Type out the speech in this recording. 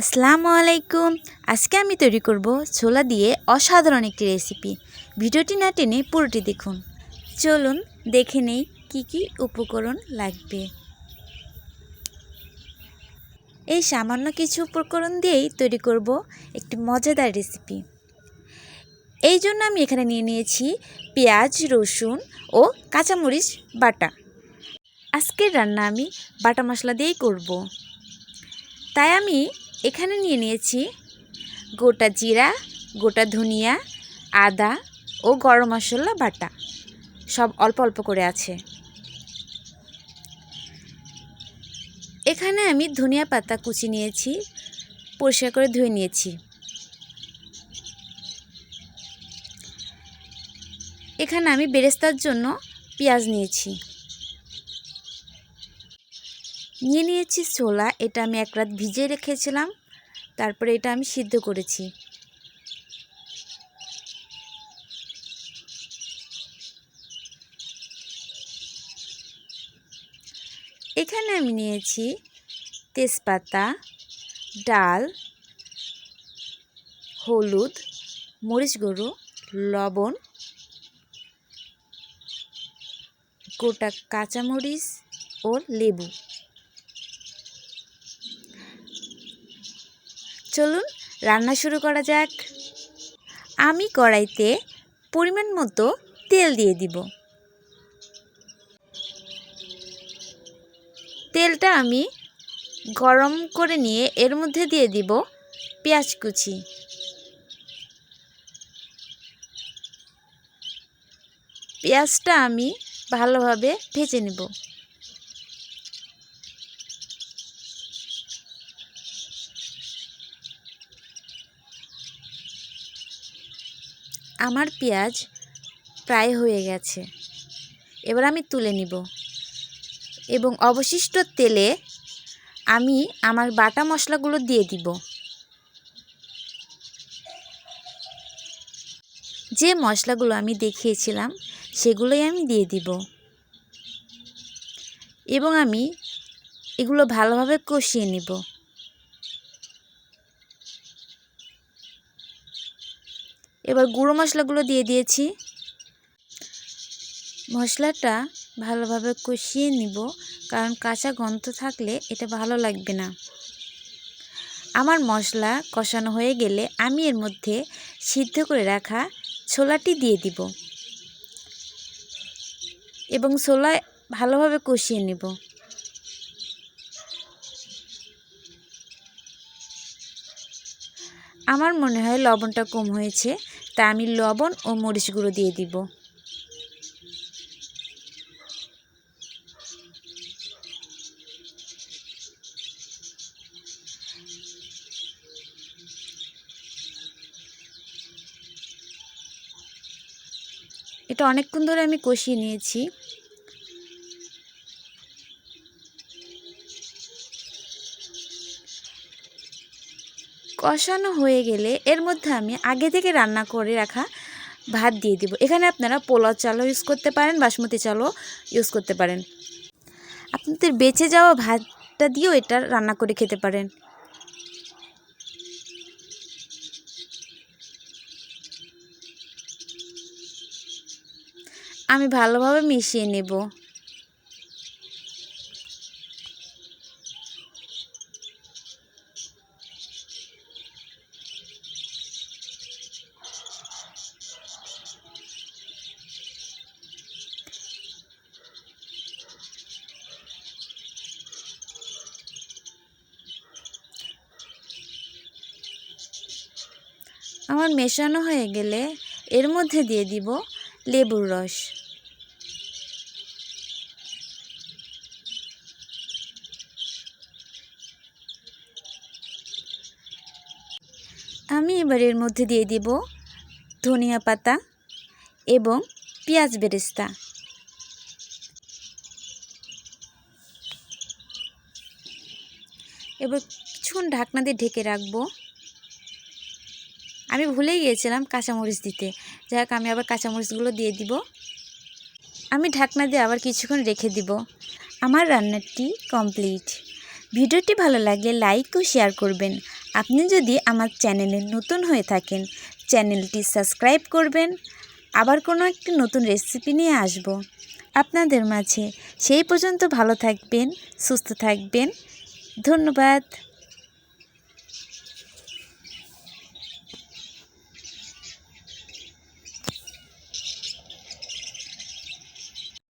আসসালামু আলাইকুম আজকে আমি তৈরি করব ছোলা দিয়ে অসাধারণ একটি রেসিপি। ভিডিওটি না টেনে পুরোটি দেখুন। চলুন দেখে নেই কী কী উপকরণ লাগবে। এই সামান্য কিছু উপকরণ দিয়েই তৈরি করব একটি মজাদার রেসিপি। এই জন্য আমি এখানে নিয়ে নিয়েছি পেঁয়াজ, রসুন ও কাঁচামরিচ বাটা। আজকের রান্না আমি বাটা মশলা দিয়েই করব। তাই আমি এখানে নিয়ে নিয়েছি গোটা জিরা, গোটা ধনিয়া, আদা ও গরম মশলা বাটা। সব অল্প অল্প করে আছে। এখানে আমি ধনিয়া পাতা কুচি নিয়েছি, পরিষ্কার করে ধুয়ে নিয়েছি। এখানে আমি বেরেস্তার জন্য পেঁয়াজ নিয়েছি। নিয়ে নিয়েছি ছোলা, এটা আমি এক রাত ভিজিয়ে রেখেছিলাম। তারপরে এটা আমি সিদ্ধ করেছি। এখানে আমি নিয়েছি তেজপাতা, ডাল, হলুদ, মরিচ গুঁড়ো, লবণ, গোটা কাঁচামরিচ ও লেবু। চলুন রান্না শুরু করা যাক। আমি কড়াইতে পরিমাণ মতো তেল দিয়ে দিব। তেলটা আমি গরম করে নিয়ে এর মধ্যে দিয়ে দিব পেঁয়াজ কুচি। পেঁয়াজটা আমি ভালোভাবে ভেজে নেব। আমার পেঁয়াজ প্রায় হয়ে গেছে। এবার আমি তুলে নিব। এবং অবশিষ্ট তেলে আমি আমার বাটা মশলাগুলো দিয়ে দিব। যে মশলাগুলো আমি দেখিয়েছিলাম, সেগুলোই আমি দিয়ে দিব। এবং আমি এগুলো ভালোভাবে কষিয়ে নিব। এবার গুঁড়ো মশলাগুলো দিয়ে দিয়েছি। মশলাটা ভালোভাবে কষিয়ে নিব, কারণ কাঁচা গন্ধ থাকলে এটা ভালো লাগবে না। আমার মশলা কষানো হয়ে গেলে আমি এর মধ্যে সিদ্ধ করে রাখা ছোলাটি দিয়ে দিব এবং ছোলা ভালোভাবে কষিয়ে নেব। আমার মনে হয় লবণটা কম হয়েছে তা আমি লবণ ও মরিচ গুঁড়ো দিয়ে দিব। এটা অনেকক্ষণ ধরে আমি কষিয়ে নিয়েছি। কষানো হয়ে গেলে এর মধ্যে আমি আগে থেকে রান্না করে রাখা ভাত দিয়ে দিব। এখানে আপনারা পোলাও চালও ইউজ করতে পারেন, বাসমতি চালও ইউজ করতে পারেন। আপনাদের বেঁচে যাওয়া ভাতটা দিয়েও এটা রান্না করে খেতে পারেন। আমি ভালোভাবে মিশিয়ে নেব। আমার মেশানো হয়ে গেলে এর মধ্যে দিয়ে দিব লেবুর রস। আমি এবার এর মধ্যে দিয়ে দিব ধনিয়া পাতা এবং পেঁয়াজ বেরেস্তা। এবার কিছুক্ষণ ঢাকনা দিয়ে ঢেকে রাখব। আমি ভুলে গিয়েছিলাম কাঁচামরিচ দিতে। যাই হোক, আমি আবার কাঁচামরিচগুলো দিয়ে দিব। আমি ঢাকনা দিয়ে আবার কিছুক্ষণ রেখে দিব। আমার রান্নাটি কমপ্লিট। ভিডিওটি ভালো লাগলে লাইক ও শেয়ার করবেন। আপনি যদি আমার চ্যানেলে নতুন হয়ে থাকেন, চ্যানেলটি সাবস্ক্রাইব করবেন। আবার কোনো একটি নতুন রেসিপি নিয়ে আসব। আপনাদের মাঝে সেই পর্যন্ত ভালো থাকবেন, সুস্থ থাকবেন। ধন্যবাদ।